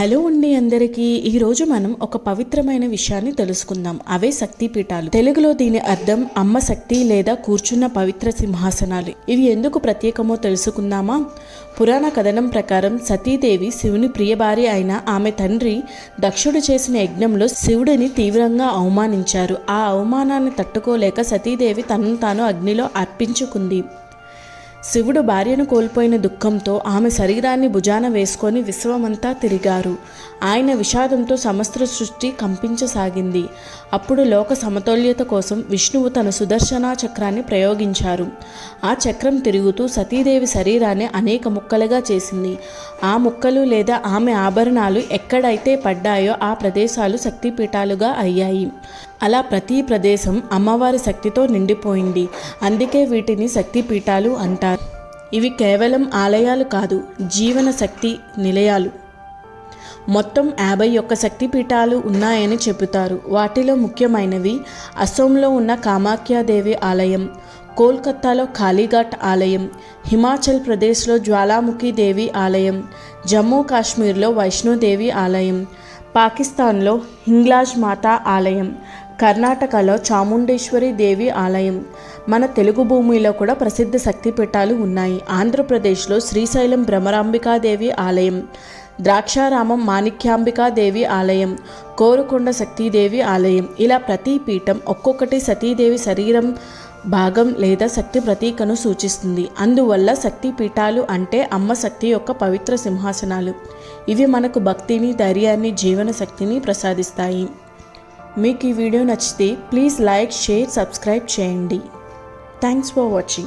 Hello అండి అందరికీ. ఈరోజు మనం ఒక పవిత్రమైన విషయాన్ని తెలుసుకుందాం. అవే శక్తి పీఠాలు తెలుగులో దీని అర్థం అమ్మ శక్తి లేదా కూర్చున్న పవిత్ర సింహాసనాలు. ఇవి ఎందుకు ప్రత్యేకమో తెలుసుకుందామా? పురాణ కథనం ప్రకారం సతీదేవి శివుని ప్రియ భార్య అయిన ఆమె తండ్రి దక్షుడు చేసిన యజ్ఞంలో శివుడిని తీవ్రంగా అవమానించారు. ఆ అవమానాన్ని తట్టుకోలేక సతీదేవి తనను తాను అగ్నిలో అర్పించుకుంది. శివుడు భార్యను కోల్పోయిన దుఃఖంతో ఆమె శరీరాన్ని భుజాన వేసుకొని విశ్వమంతా తిరిగారు. ఆయన విషాదంతో సమస్త సృష్టి కంపించసాగింది. అప్పుడు లోక సమతౌల్యత కోసం విష్ణువు తన సుదర్శన చక్రాన్ని ప్రయోగించారు. ఆ చక్రం తిరుగుతూ సతీదేవి శరీరాన్ని అనేక ముక్కలుగా చేసింది. ఆ ముక్కలు లేదా ఆమె ఆభరణాలు ఎక్కడైతే పడ్డాయో ఆ ప్రదేశాలు శక్తిపీఠాలుగా అయ్యాయి. అలా ప్రతి ప్రదేశం అమ్మవారి శక్తితో నిండిపోయింది. అందుకే వీటిని శక్తిపీఠాలు అంటారు. ఇవి కేవలం ఆలయాలు కాదు జీవన శక్తి నిలయాలు. మొత్తం యాభై ఒక్క శక్తిపీఠాలు ఉన్నాయని చెబుతారు. వాటిలో ముఖ్యమైనవి అసోంలో ఉన్న కామాఖ్యాదేవి ఆలయం కోల్కత్తాలో కాళీఘాట్ ఆలయం హిమాచల్ ప్రదేశ్లో జ్వాలాముఖి దేవి ఆలయం జమ్మూ కాశ్మీర్లో వైష్ణోదేవి ఆలయం పాకిస్తాన్లో హింగ్లాజ్ మాతా ఆలయం కర్ణాటకలో చాముండేశ్వరి దేవి ఆలయం. మన తెలుగు భూమిలో కూడా ప్రసిద్ధ శక్తిపీఠాలు ఉన్నాయి. ఆంధ్రప్రదేశ్లో శ్రీశైలం భ్రమరాంబికాదేవి ఆలయం ద్రాక్షారామం మాణిక్యాంబికాదేవి ఆలయం కోరుకొండ శక్తిదేవి ఆలయం. ఇలా ప్రతి పీఠం ఒక్కొక్కటి సతీదేవి శరీరం భాగం లేదా శక్తి ప్రతీకను సూచిస్తుంది. అందువల్ల శక్తి పీఠాలు అంటే అమ్మ శక్తి యొక్క పవిత్ర సింహాసనాలు. ఇవి మనకు భక్తిని ధైర్యాన్ని జీవన శక్తిని ప్రసాదిస్తాయి. మీకు ఈ వీడియో నచ్చితే ప్లీజ్ లైక్ షేర్ సబ్స్క్రైబ్ చేయండి. Thanks for watching